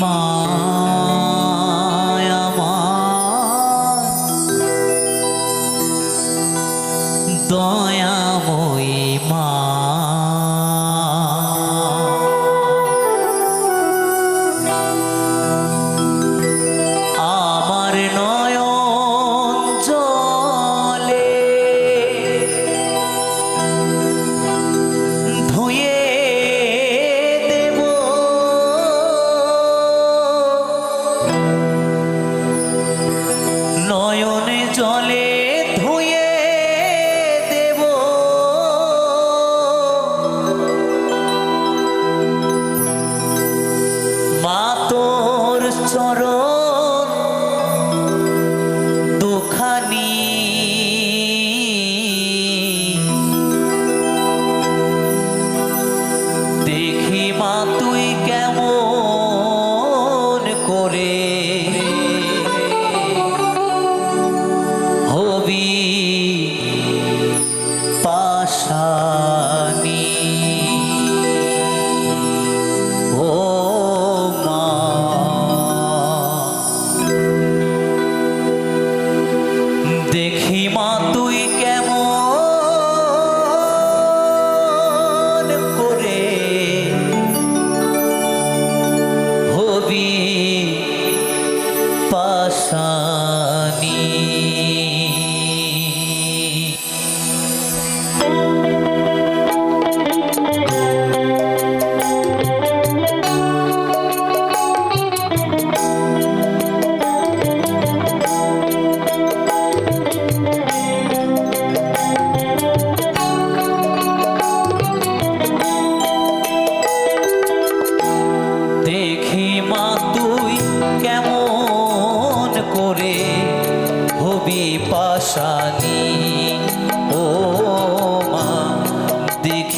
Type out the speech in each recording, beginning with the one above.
মা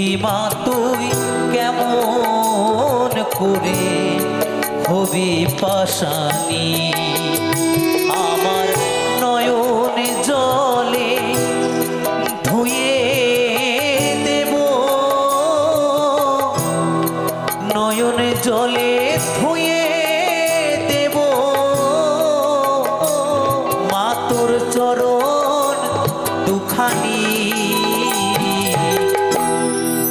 সখীমা তুই কেমন করে হবি পাশানি? আমার নয়ন জলে ধুয়ে দেব। নয়ন জলে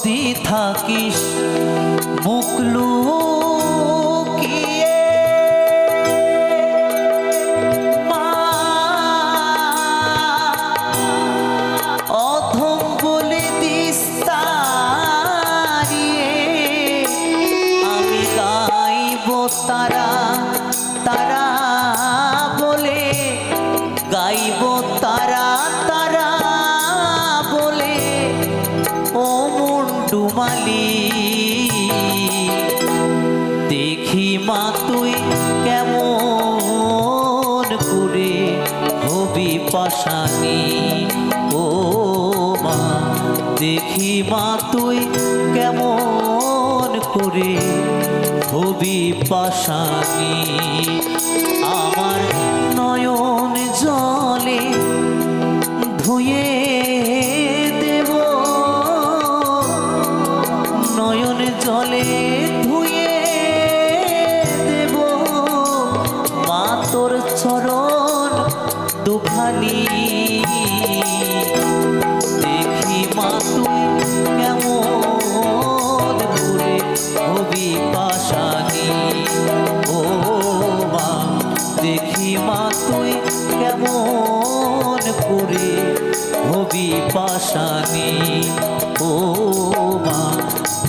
যদি থাকিস মুখ মুন্ডুমালি দেখি মা, তুই কেমন করে হবি পাশানি ও মা, দেখি মা, তুই কেমন করে হবি পাশানি আমার নয়ন জলে ধুয়ে জলে ধুয়ে দেব। মা তোর চরণ দুখানি। দেখি মা তুই কেমন করে হবি পাশানি। ও মা, দেখি মা তুই কেমন করে হবি পাশানি।